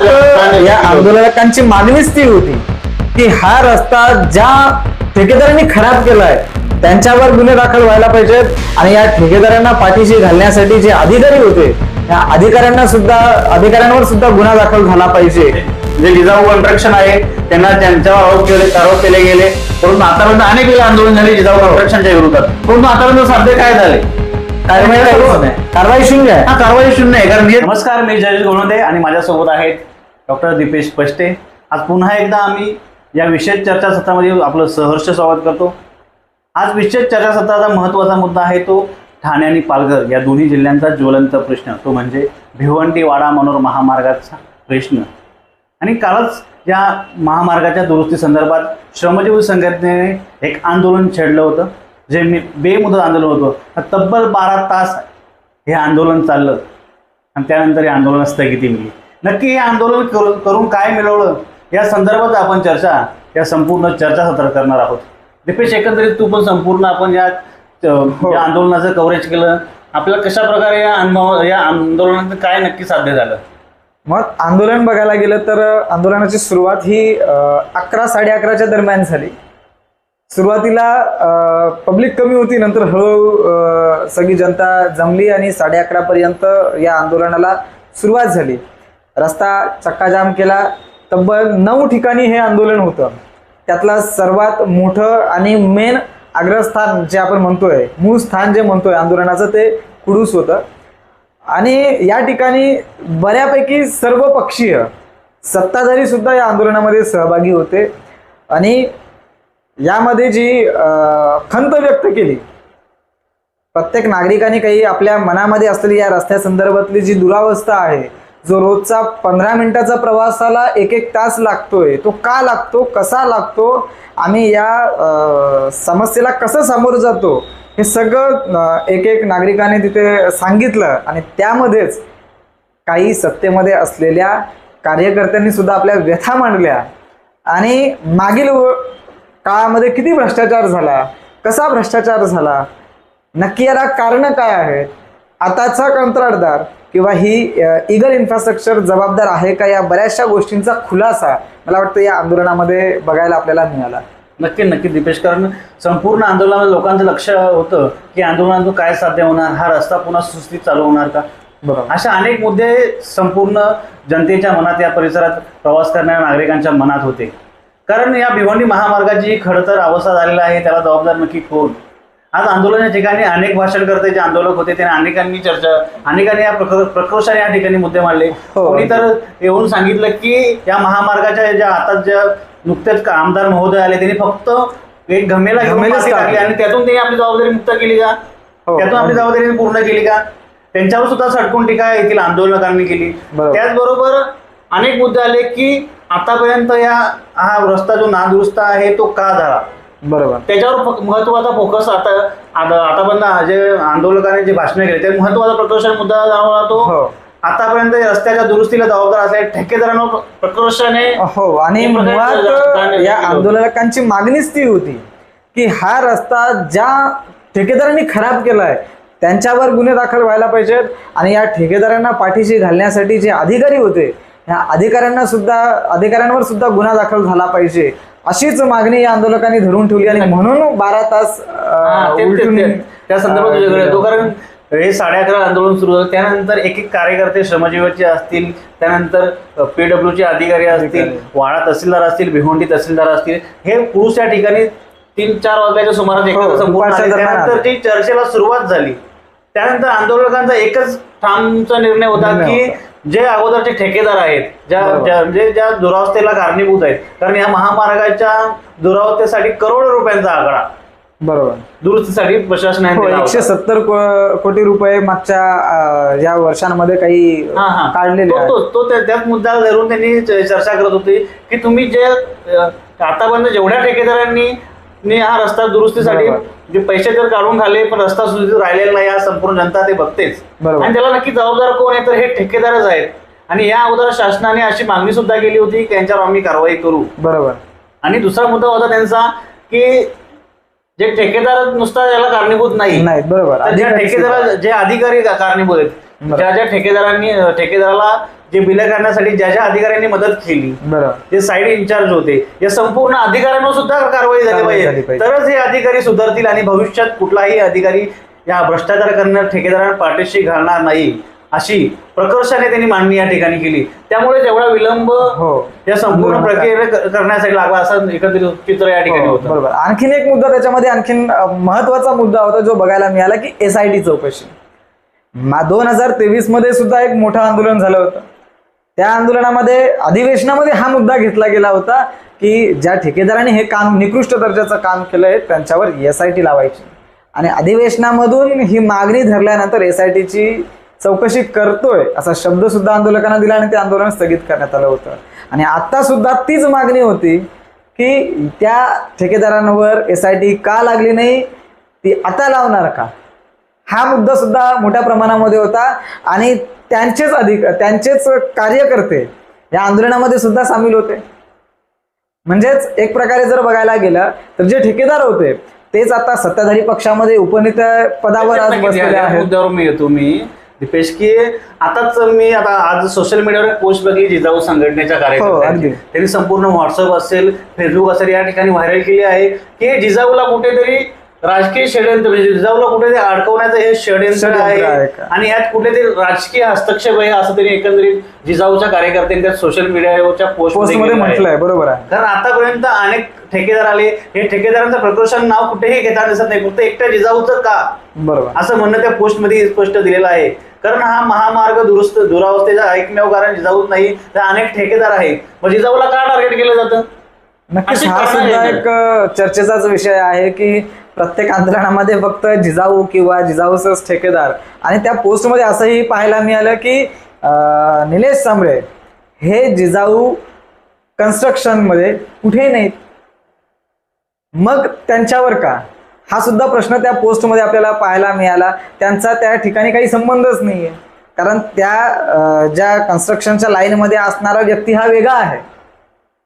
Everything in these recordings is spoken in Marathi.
या आंदोलकांची मागणीच ती होती. की हा रस्ता ज्या ठेकेदारांनी खराब केलाय त्यांच्यावर गुन्हे दाखल व्हायला पाहिजेत आणि या ठेकेदारांना पाठीशी घालण्यासाठी जे अधिकारी होते त्या अधिकाऱ्यांना सुद्धा अधिकाऱ्यांवर सुद्धा गुन्हा दाखल झाला पाहिजे. जे लिजाऊ कॉन्ट्रॅक्शन आहे त्यांना त्यांच्यावर आरोप केले आरोप केले गेले. परंतु आतापर्यंत अनेक वेळा आंदोलन झाले लिजाऊ कॉन्ट्रॅक्शनच्या विरोधात. परंतु आतापर्यंत साध्य काय झाले? कारवाई शून्य आहे. हा कारवाई शून्य आहे कारण नमस्कार मी जयेश गोणदे आणि माझ्यासोबत आहेत डॉक्टर दीपेश पष्टे. आज पुन्हा एकदा आम्ही या विशेष चर्चासत्रामध्ये आपलं सहर्ष स्वागत करतो. आज विशेष चर्चासत्राचा महत्त्वाचा मुद्दा आहे तो ठाणे आणि पालघर या दोन्ही जिल्ह्यांचा ज्वलंत प्रश्न. तो म्हणजे भिवंडी वाडा मनोर महामार्गाचा प्रश्न. आणि कालच या महामार्गाच्या दुरुस्ती संदर्भात श्रमजीवी संघटनेने एक आंदोलन छेडलं होतं. जे मी बेमुदत आंदोलन होतं तब्बल बारा तास हे आंदोलन चाललं. आणि त्यानंतर हे आंदोलन स्थगिती मिळली नक्की हे आंदोलन करू- करून काय मिळवलं या संदर्भात आपण चर्चा या संपूर्ण चर्चासत्र करणार आहोत. दीपेश एकंदरीत तू पण संपूर्ण आपण या या आंदोलनाचं कव्हरेज केलं. आपल्याला कशा प्रकारे या अनुभव या आंदोलनात काय नक्की साध्य झालं? मग आंदोलन बघायला गेलं तर आंदोलनाची सुरुवात ही अकरा साडे अकराच्या दरम्यान झाली. सुरुवातीला पब्लिक कमी होती नंतर हळूहळू सगळी जनता जमली आणि साडे अकरापर्यंत या आंदोलनाला सुरुवात झाली. रस्ता चक्काजाम केला. तब्बल नऊ ठिकाणी हे आंदोलन होतं. त्यातला सर्वात मोठं आणि मेन अग्रस्थान जे आपण म्हणतोय मूळ स्थान जे म्हणतोय आंदोलनाचं ते कुडूस होतं. आणि या ठिकाणी बऱ्यापैकी सर्व पक्षीय सत्ताधारी सुद्धा या आंदोलनामध्ये सहभागी होते. आणि यामध्ये जी खंत व्यक्त केली प्रत्येक नागरिकाने काही आपल्या मनामध्ये असलेली या रस्त्यासंदर्भातली जी दुरावस्था आहे जो रोजचा पंधरा मिनिटाचा प्रवासाला एक एक तास लागतोय तो का लागतो कसा लागतो आम्ही या समस्येला कसं सामोरं जातो हे सगळं एक एक नागरिकाने तिथे सांगितलं आणि त्यामध्येच काही सत्तेमध्ये असलेल्या कार्यकर्त्यांनी सुद्धा आपल्या व्यथा मांडल्या. आणि मागील व- काळामध्ये किती भ्रष्टाचार झाला? कसा भ्रष्टाचार झाला? नक्की याला कारण काय आहेत? आताचा कंत्राटदार किंवा ही इगल इन्फ्रास्ट्रक्चर जबाबदार आहे का या बऱ्याचशा गोष्टींचा खुलासा मला वाटतं या आंदोलनामध्ये बघायला आपल्याला मिळाला. नक्की नक्की दीपेश कारण संपूर्ण आंदोलनामध्ये लोकांचं लक्ष होतं की आंदोलनातून काय साध्य होणार? हा रस्ता पुन्हा सुस्थित चालू होणार का? बरोबर. अशा अनेक मुद्दे संपूर्ण जनतेच्या मनात या परिसरात प्रवास करणाऱ्या नागरिकांच्या मनात होते. कारण या भिवंडी महामार्गाची जी खडतर अवस्था झालेला आहे त्याला जबाबदार नक्की कोण आज आंदोलनाच्या ठिकाणी अनेक भाषणकर्ते जे आंदोलक होते त्यांनी अनेकांनी चर्चा अनेकांनी या प्रकर प्रकर्षाने या ठिकाणी मुद्दे मांडले हो. कोणी तर येऊन सांगितलं की या महामार्गाच्या ज्या आता ज्या नुकतेच का- आमदार महोदय आले त्यांनी फक्त एक घमेला टाकली. आणि त्यातून त्यांनी आपली जबाबदारी मुक्त केली का हो. त्यातून आपली जबाबदारी पूर्ण केली का त्यांच्यावर सुद्धा सटकून टीका येथील आंदोलकांनी केली बरोबर. त्याचबरोबर अनेक मुद्दे आले की आतापर्यंत या हा रस्ता जो नादुरुस्त आहे तो का झाला बरोबर त्याच्यावर महत्त्वाचा फोकस आता आता- आतापर्यंत जे आंदोलकांनी जे भाषण केले ते महत्त्वाचा प्रकर्षण मुद्दा तो हो. आतापर्यंत रस्त्याच्या दुरुस्तीला जबाबदार असलेल्या ठेकेदारांवर प्रकर्षाने हो आणि मुळात या. आंदोलकांची मागणीच ती होती की हा रस्ता ज्या ठेकेदारांनी खराब केलाय त्यांच्यावर गुन्हे दाखल व्हायला पाहिजेत आणि या ठेकेदारांना पाठीशी घालण्यासाठी जे अधिकारी होते या अधिकाऱ्यांना सुद्धा अधिकाऱ्यांवर सुद्धा गुन्हा दाखल झाला पाहिजे अशीच मागणी या आंदोलकांनी धरून ठेवली आणि म्हणून बारा तास त्या संदर्भात कारण हे साडे अकरा आंदोलन सुरू झालं त्यानंतर एक एक कार्यकर्ते श्रमजीवाचे असतील त्यानंतर पीडब्ल्यूचे अधिकारी असतील. वाडा तहसीलदार असतील भिवंडी तहसीलदार असतील हे पुरुष या ठिकाणी तीन चार वाजल्याच्या सुमारास हो, त्यानंतर. जी चर्चेला सुरुवात झाली त्यानंतर आंदोलकांचा एकच ठामचा निर्णय होता की. जे अगोदरचे ठेकेदार आहेत ज्या. ज्या- म्हणजे ज्या दुरावस्थेला कारणीभूत आहेत कारण या महामार्गाच्या दुरावस्थेसाठी करोडो रुपयांचा आकडा बरोबर दुरुस्तीसाठी प्रशासनाने हो दिला एकशे होता. सत्तर को- कोटी रुपये मागच्या अं, या वर्षांमध्ये काही हा, हा. काढलेले तो- आहेत तो- तो त्या- त्याच मुद्द्याला धरून त्यांनी च- चर्चा करत होती की तुम्ही जे अ, आतापर्यंत जेवढ्या ठेकेदारांनी नी हा रस्ता दुरुस्तीसाठी बरोबर. जे पैसे तर काढून खाल्ले पण रस्ता सुरक्षित राहिलेला नाही या संपूर्ण जनता ते बघतेच. बरोबर. आणि त्याला नक्की जबाबदार कोण आहे तर हे ठेकेदारच आहेत. आणि या अगोदर शासनाने अशी मागणी सुद्धा केली होती की त्यांच्यावर आम्ही कारवाई करू. बरोबर. आणि दुसरा मुद्दा होता त्यांचा की जे ठेकेदार नुसता याला कारणीभूत नाही. नाही बरोबर. तर ज्या अधिकारी ठेकेदारा जे अधिकारी का- कारणीभूत आहेत बरोबर. ज्या ज्या ठेकेदारांनी ठेकेदाराला जे बिलं करण्यासाठी ज्या ज्या अधिकाऱ्यांनी मदत केली बरोबर जे साईड इन्चार्ज होते या संपूर्ण अधिकाऱ्यांवर सुद्धा कारवाई झाली कारवाई झाली पाहिजे. पाहिजे. तरच हे अधिकारी सुधारतील आणि भविष्यात कुठलाही अधिकारी या भ्रष्टाचार करणार ठेकेदारांना पाठीशी घालणार नाही अशी प्रकर्षाने त्यांनी मांडणी या ठिकाणी केली. त्यामुळे जेवढा विलंब हो. या संपूर्ण प्रक्रिया करण्यासाठी लागला असं एकत्रित चित्र या ठिकाणी हो, होतं. बरोबर. आणखीन एक मुद्दा त्याच्यामध्ये आणखीन अ, महत्त्वाचा मुद्दा होता जो बघायला मिळाला की एस आय टी चौकशी. दोन हजार तेवीसमध्ये सुद्धा एक मोठं आंदोलन झालं होतं. त्या आंदोलनामध्ये अधिवेशनामध्ये हा मुद्दा घेतला गेला होता की ज्या ठेकेदाराने हे काम निकृष्ट दर्जाचं काम केलं आहे त्यांच्यावर एस आय टी लावायची. आणि अधिवेशनामधून ही मागणी धरल्यानंतर एस आय टीची चौकशी करतोय असा शब्दसुद्धा आंदोलकांना दिला आणि ते आंदोलन स्थगित करण्यात आलं होतं. आणि आत्तासुद्धा तीच मागणी होती की त्या ठेकेदारांवर एस आय टी का लागली नाही ती आता लावणार का? हा मुद्दा सुद्धा मोठ्या प्रमाणामध्ये होता आणि त्यांचेच अधिक त्यांचेच कार्यकर्ते या आंदोलनामध्ये सुद्धा सामील होते. म्हणजेच एक प्रकारे जर बघायला गेलं तर जे ठेकेदार होते तेच आता सत्ताधारी पक्षामध्ये उपनेत्या पदावर आज बसलेले आहेत. मी येतो मी. दीपेश की आताच मी आता आज सोशल मीडियावर पोस्ट बघली जिजाऊ संघटनेच्या हो. कार्यकर्त्यांची त्यांनी संपूर्ण व्हॉट्सअप असेल फेसबुक असेल या ठिकाणी व्हायरल केली आहे की जिजाऊला कुठेतरी राजकीय षडयंत्र म्हणजे जिजाऊला कुठेतरी अडकवण्याचं हे षडयंत्र आहे? आणि यात कुठेतरी राजकीय हस्तक्षेप आहे असं त्यांनी एकंदरीत जिजाऊच्या कार्यकर्त्यांनी त्या सोशल मीडियाच्या पोस्ट पोस्टमध्ये म्हटलंय बरोबर आहे. कारण आतापर्यंत अनेक ठेकेदार आले. हे ठेकेदारांचं प्रकर्षण नाव कुठेही घेताना दिसत नाही फक्त एकट्या जिजाऊचं का? बरोबर. असं म्हणणं त्या पोस्टमध्ये स्पष्ट दिलेलं आहे. कारण हा महामार्ग दुरुस्त दुरावस्थेचा एकमेव कारण जिजाऊच नाही तर अनेक ठेकेदार आहेत. मग जिजाऊला का टार्गेट केलं जातं? नक्कीच हा सुद्धा. एक चर्चेचाच विषय आहे की प्रत्येक आंदोलनामध्ये फक्त जिजाऊ किंवा जिजाऊचाच ठेकेदार. आणि त्या पोस्टमध्ये असंही पाहायला मिळालं की निलेश सांबळे हे जिजाऊ कन्स्ट्रक्शनमध्ये कुठे कुठेही नाहीत. मग त्यांच्यावर का? हा सुद्धा प्रश्न त्या पोस्टमध्ये आपल्याला पाहायला मिळाला. त्यांचा त्या ठिकाणी काही संबंधच नाही आहे कारण त्या ज्या कन्स्ट्रक्शनच्या लाईनमध्ये असणारा व्यक्ती हा वेगळा आहे.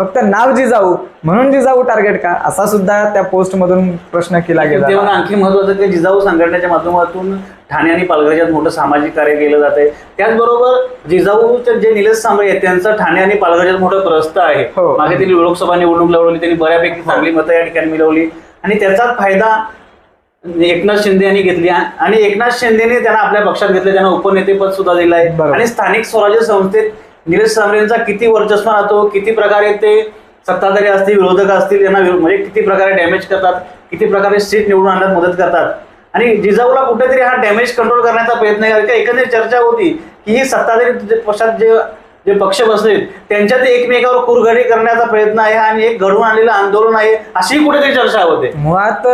फक्त नाव जिजाऊ म्हणून जिजाऊ टार्गेट का? असा सुद्धा त्या पोस्ट मधून प्रश्न केला गेला. तेव्हा आणखी महत्वाचं की जिजाऊ संघटनेच्या माध्यमातून ठाणे आणि पालघरच्यात मोठं सामाजिक कार्य केलं जाते त्याचबरोबर जिजाऊचे जे निलेश सांबळे आहेत त्यांचं ठाणे आणि पालघरच्यात मोठं प्रस्थ आहे. हो. मागे त्यांनी लोकसभा निवडणूक लढवली त्यांनी बऱ्यापैकी चांगली मतं या ठिकाणी मिळवली. आणि त्याचाच फायदा एकनाथ शिंदे यांनी घेतली आणि एकनाथ शिंदेने त्यांना आपल्या पक्षात घेतले त्यांना उपनेतेपद सुद्धा दिलं आहे. आणि स्थानिक स्वराज्य संस्थेत निलेश सांबरेंचा किती वर्चस्व राहतो किती प्रकारे ते सत्ताधारी असतील विरोधक असतील यांना म्हणजे किती प्रकारे डॅमेज करतात किती प्रकारे सीट निवडून आणण्यात मदत करतात. आणि जिजाऊला कुठेतरी हा डॅमेज कंट्रोल करण्याचा प्रयत्न आहे. का एकंदरीत चर्चा होती की ही सत्ताधारी पक्षात जे जे पक्ष बसले त्यांच्यात एकमेकावर कुरघडी करण्याचा प्रयत्न आहे आणि एक घडवून आणलेलं आंदोलन आहे अशी कुठेतरी चर्चा होते. मुळात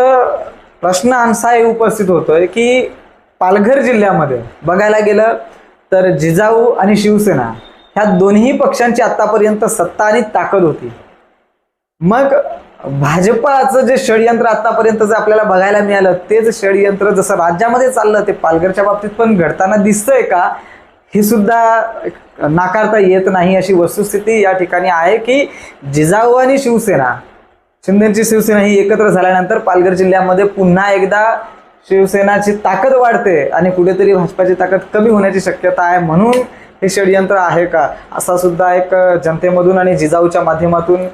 प्रश्न असा उपस्थित होतोय की पालघर जिल्ह्यामध्ये बघायला गेलं तर जिजाऊ आणि शिवसेना ह्या दोन्ही पक्षांची आतापर्यंत सत्ता आणि ताकद होती. मग भाजपाचं जे षडयंत्र आतापर्यंत जे आपल्याला बघायला मिळालं तेच षडयंत्र जसं राज्यामध्ये चाललं ते पालघरच्या बाबतीत पण घडताना दिसतंय का? हे सुद्धा नाकारता येत नाही अशी वस्तुस्थिती या ठिकाणी आहे की जिजाऊ आणि शिवसेना शिंदेची शिवसेना ही एकत्र झाल्यानंतर पालघर जिल्ह्यामध्ये पुन्हा एकदा शिवसेनाची ताकद वाढते आणि कुठेतरी भाजपाची ताकद कमी होण्याची शक्यता आहे म्हणून हे षडयंत्र आहे का? असा सुद्धा एक जनतेमधून आणि जिजाऊच्या माध्यमातून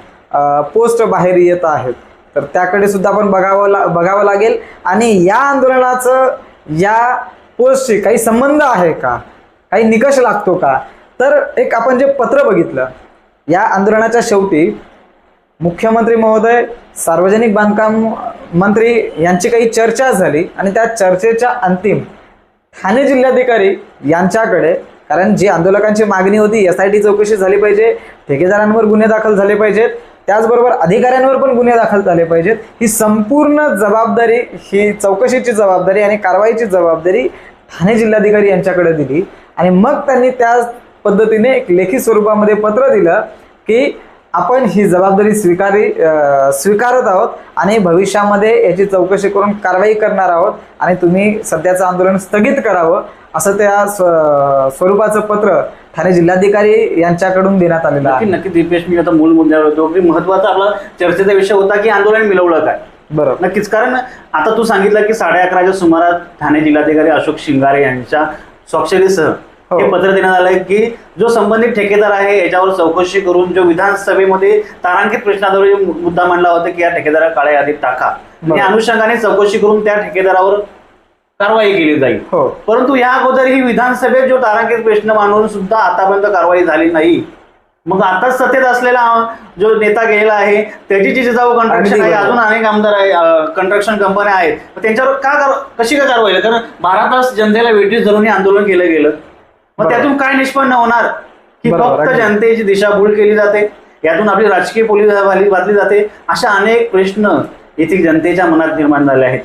पोस्ट बाहेर येत आहेत. तर त्याकडे सुद्धा आपण बघावं ला बघावं लागेल. आणि या आंदोलनाचं या पोस्टशी काही संबंध आहे का? काही निकष लागतो का? तर एक आपण जे पत्र बघितलं या आंदोलनाच्या शेवटी मुख्यमंत्री महोदय सार्वजनिक बांधकाम मंत्री यांची काही चर्चा झाली. आणि त्या चर्चेच्या अंतिम ठाणे जिल्हाधिकारी यांच्याकडे कारण जी आंदोलकांची मागणी होती एस आय टी चौकशी झाली पाहिजे ठेकेदारांवर गुन्हे दाखल झाले पाहिजेत त्याचबरोबर अधिकाऱ्यांवर पण गुन्हे दाखल झाले पाहिजेत. ही संपूर्ण जबाबदारी ही चौकशीची जबाबदारी आणि कारवाईची जबाबदारी ठाणे जिल्हाधिकारी यांच्याकडे दिली. आणि मग त्यांनी त्या पद्धतीने एक लेखी स्वरूपामध्ये पत्र दिलं की आपण ही जबाबदारी स्वीकारी स्वीकारत आहोत आणि भविष्यामध्ये याची चौकशी करून कारवाई करणार आहोत आणि तुम्ही सध्याचं आंदोलन स्थगित करावं असं त्या स्व- स्वरूपाचं पत्र ठाणे जिल्हाधिकारी यांच्याकडून देण्यात आलेलं आहे. नक्की दीपेश मी आता मूल मुद्द्यावर होतो. की महत्त्वाचा आपला चर्चेचा विषय होता की आंदोलन मिळवलं काय? बरोबर. नक्कीच कारण आता तू सांगितलं की साडे अकराच्या सुमारास ठाणे जिल्हाधिकारी अशोक शिंगारे यांच्या स्वाक्षरीसह हो. हे पत्र देण्यात आलंय की जो संबंधित ठेकेदार आहे याच्यावर चौकशी करून जो विधानसभेमध्ये तारांकित प्रश्नाद्वारे मुद्दा मांडला होता की या ठेकेदारा काळ्या यादीत टाका. या अनुषंगाने चौकशी करून त्या ठेकेदारावर कारवाई केली जाईल हो परंतु या अगोदर ही विधानसभेत जो तारांकित प्रश्न मांडून सुद्धा आतापर्यंत कारवाई झाली नाही मग आताच सत्तेत असलेला जो नेता गेलेला आहे त्याची जी जिजाऊ कंट्रक्शन आहे. अजून अनेक आमदार आहे कंस्ट्रक्शन कंपन्या आहेत त्यांच्यावर का कशी का कारवाई कारण बारा तास जनतेला वेटीस धरून हे आंदोलन केलं गेलं मग. त्यातून काय निष्पन्न होणार? की फक्त. जनतेची दिशाभूल केली जाते यातून आपली राजकीय पोलीस बातली जाते अशा अनेक प्रश्न येथील जनतेच्या मनात निर्माण झाले आहेत.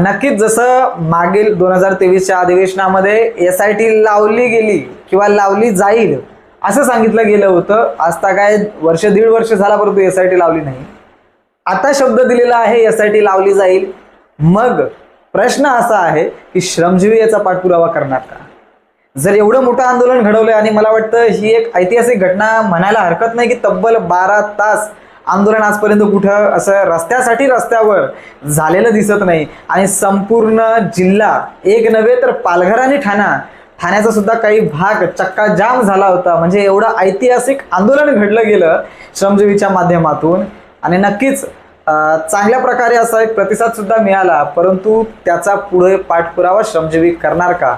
नक्कीच जसं मागील दोन हजार तेवीसच्या अधिवेशनामध्ये एस आय टी लावली गेली किंवा लावली जाईल असं सांगितलं गेलं होतं. आता काय वर्ष दीड वर्ष झाला परंतु एस आय टी लावली नाही. आता शब्द दिलेला आहे एस आय टी लावली जाईल. मग प्रश्न असा आहे की श्रमजीवी याचा पाठपुरावा करणार का? जर एवढं मोठं आंदोलन घडवलं आणि मला वाटतं ही एक ऐतिहासिक घटना म्हणायला हरकत नाही की तब्बल बारा तास आंदोलन आजपर्यंत कुठं असं रस्त्यासाठी रस्त्यावर झालेलं दिसत नाही. आणि संपूर्ण जिल्हा एक नव्हे तर पालघर आणि ठाणा ठाण्याचा सुद्धा काही भाग चक्का जाम झाला होता. म्हणजे एवढं ऐतिहासिक आंदोलन घडलं गेलं श्रमजीवीच्या माध्यमातून. आणि नक्कीच चांगल्या प्रकारे असा एक प्रतिसाद सुद्धा मिळाला. परंतु त्याचा पुढे पाठपुरावा श्रमजीवी करणार का?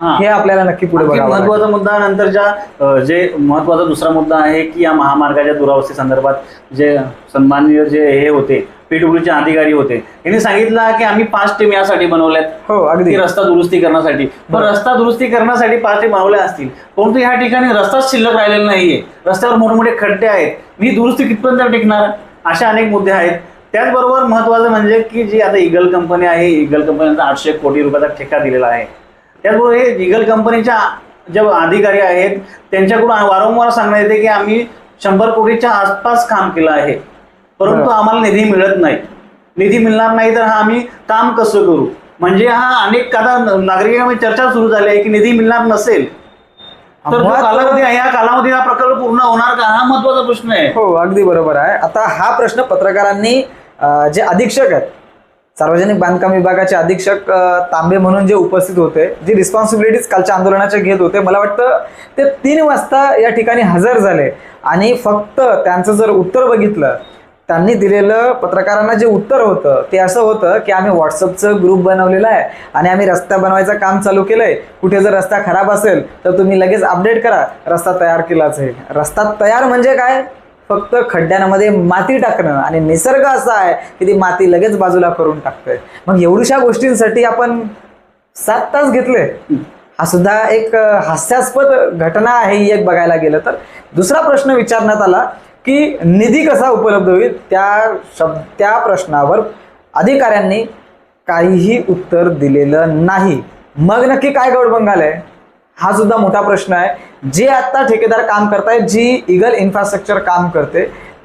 हा. आपल्याला नक्की पुढे. महत्त्वाचा मुद्दा नंतरच्या जे महत्त्वाचा दुसरा मुद्दा आहे की या महामार्गाच्या दुरावस्थे संदर्भात जे सन्माननीय जे हे होते पीडब्ल्यूचे अधिकारी होते यांनी सांगितलं की आम्ही पाच टीम यासाठी बनवल्यात. हो अगदी. रस्ता दुरुस्ती करण्यासाठी. पण. रस्ता दुरुस्ती करण्यासाठी पाच टीम बनवल्या असतील. परंतु ह्या ठिकाणी रस्ताच शिल्लक राहिलेला नाहीये. रस्त्यावर मोठमोठे खड्डे आहेत. ही दुरुस्ती कितपर्यंत टिकणार? अशा अनेक मुद्दे आहेत. त्याचबरोबर महत्वाचं म्हणजे की जी आता इगल कंपनी आहे इगल कंपनीचा आठशे कोटी रुपयाचा ठेका दिलेला आहे. त्याचबरोबर हे इगल कंपनीच्या जे अधिकारी आहेत त्यांच्याकडून वारंवार सांगण्यात येते की आम्ही शंभर कोटीच्या आसपास काम केलं आहे. परंतु. आम्हाला निधी मिळत नाही. निधी मिळणार नाही तर हा आम्ही काम कसं करू? म्हणजे हा अनेक आता नागरिकांमध्ये चर्चा सुरू झाली आहे की निधी मिळणार नसेल तर कालावधी आहे या कालावधीत हा प्रकल्प पूर्ण होणार का? हा महत्त्वाचा प्रश्न आहे. हो अगदी बरोबर आहे. आता हा प्रश्न पत्रकारांनी जे अधीक्षक आहेत सार्वजनिक बांधकाम विभागाचे अधीक्षक तांबे म्हणून जे उपस्थित होते जी रिस्पॉन्सिबिलिटीज कालच्या आंदोलनाच्या घेत होते मला वाटतं ते तीन वाजता या ठिकाणी हजर झाले. आणि फक्त त्यांचं जर उत्तर बघितलं त्यांनी दिलेलं पत्रकारांना जे उत्तर होतं ते असं होतं की आम्ही व्हॉट्सअपचं ग्रुप बनवलेला आहे आणि आम्ही रस्ता बनवायचं काम चालू केलं आहे कुठे जर रस्ता खराब असेल तर तुम्ही लगेच अपडेट करा. रस्ता तयार केलाच आहे. रस्ता तयार म्हणजे काय? फक्त खड्ड्यांमध्ये माती टाकणं. आणि निसर्ग असा आहे की ती माती लगेच बाजूला करून टाकतोय. मग एवढ्याशा गोष्टींसाठी आपण सात तास घेतले. हा सुद्धा एक हास्यास्पद घटना आहे ही एक बघायला गेलं तर. दुसरा प्रश्न विचारण्यात आला की निधी कसा उपलब्ध होईल? त्या शब्द त्या प्रश्नावर अधिकाऱ्यांनी काहीही उत्तर दिलेलं नाही. मग नक्की काय गडबंग आहे? हा सुद्धा मोठा प्रश्न आहे. जे आता ठेकेदार काम करतायत जी इगल इन्फ्रास्ट्रक्चर काम करते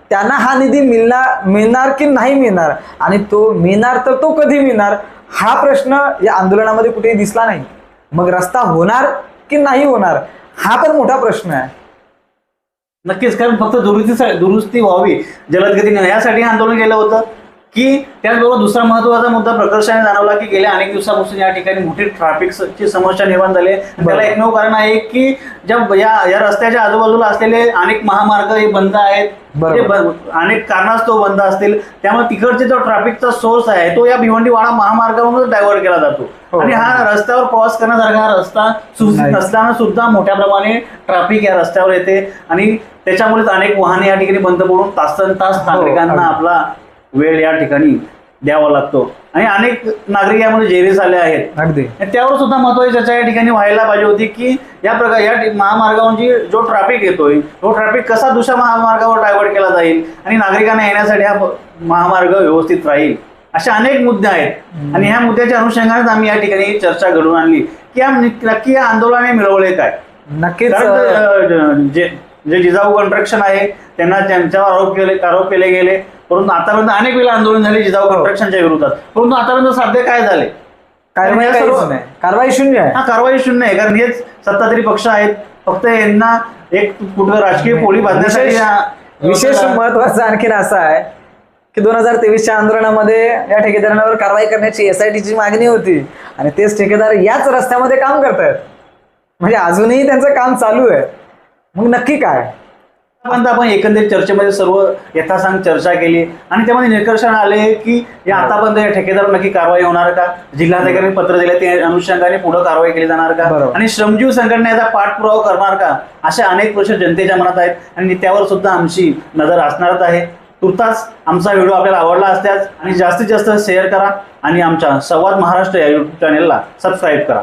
त्यांना हा निधी मिळणार मिळणार की नाही मिळणार? आणि तो मिळणार तर तो कधी मिळणार? हा प्रश्न या आंदोलनामध्ये कुठेही दिसला नाही. मग रस्ता होणार की नाही होणार? हा पण मोठा प्रश्न आहे. नक्कीच कारण फक्त दुरुस्ती दुरुस्ती व्हावी जलदगतीने. यासाठी आंदोलन केलं होतं. की त्याचबरोबर दुसरा महत्त्वाचा मुद्दा प्रकर्षाने जाणवला की गेल्या अनेक दिवसापासून या ठिकाणी मोठी ट्रॅफिकची समस्या निर्माण झाली आहे. त्याला. एकमेव कारण आहे की ज्या या या रस्त्याच्या आजूबाजूला असलेले अनेक महामार्ग हे बंद आहेत ब- अनेक कारणास्तव बंद असतील त्यामुळे तिकडचे जो ट्रॅफिकचा सोर्स आहे तो या भिवंडीवाडा महामार्गावरून डायव्हर्ट केला जातो हो. आणि हा रस्त्यावर प्रवास करण्यासारखा हा रस्ता. नसताना सुद्धा मोठ्या प्रमाणे ट्रॅफिक या रस्त्यावर येते आणि त्याच्यामुळेच अनेक वाहने या ठिकाणी बंद पडून तासन तास नागरिकांना अगदी. आपला वेळ या ठिकाणी द्यावा लागतो. आणि अनेक नागरिक यामध्ये जेरीस आले आहेत. अगदी. आणि त्यावर सुद्धा महत्वाची चर्चा या ठिकाणी व्हायला पाहिजे होती की या प्रकार या ठि- महामार्गावर जी जो ट्रॅफिक येतोय तो ट्रॅफिक कसा दुसऱ्या महामार्गावर डायव्हर्ट केला जाईल आणि नागरिकांना येण्यासाठी हा ब- महामार्ग व्यवस्थित राहील असे अनेक मुद्दे आहेत. आणि ह्या मुद्द्याच्या अनुषंगानेच आम्ही या ठिकाणी चर्चा घडवून आणली. की या नक्की या आंदोलनाने मिळवले काय? नक्कीच कारण अं, अं, जे जे जिजाऊ कन्स्ट्रक्शन आहे त्यांना त्यांच्यावर आरोप केले आरोप केले गेले. परंतु आतापर्यंत अनेक वेळा आंदोलन झाले जिजाऊ कन्स्ट्रक्शनच्या विरोधात. परंतु आतापर्यंत साध्य काय झाले? कारवाई नाही. कारवाई शून्य आहे. हा कारवाई शून्य आहे. कारण हेच सत्ताधारी पक्ष आहेत. फक्त यांना एक कुठं राजकीय पोळी बांधण्यासाठी विशेष- हा- विशेष महत्वाचं आणखीन असं आहे की दोन हजार तेवीसच्या आंदोलनामध्ये या ठेकेदारांवर कारवाई करण्याची एस आय टीची मागणी होती. आणि तेच ठेकेदार याच रस्त्यामध्ये काम करतायत. म्हणजे अजूनही त्यांचं काम चालू आहे. मग नक्की काय? आतापर्यंत आपण एकंदरीत चर्चेमध्ये सर्व यथासांग चर्चा केली आणि त्यामध्ये निष्कर्षण आले की या आतापर्यंत या ठेकेदार नक्की कारवाई होणार का? जिल्हाधिकारी पत्र दिले ते अनुषंगाने पुढे कारवाई केली जाणार का. आणि श्रमजीव संघटना याचा पाठपुरावा करणार का? असे अनेक प्रश्न जनतेच्या मनात आहेत आणि त्यावर सुद्धा आमची नजर असणारच आहे. तुर्तास आमचा व्हिडिओ आपल्याला आवडला असल्यास आणि जास्तीत जास्त शेअर करा आणि आमच्या संवाद महाराष्ट्र या युट्यूब चॅनेलला सबस्क्राईब करा.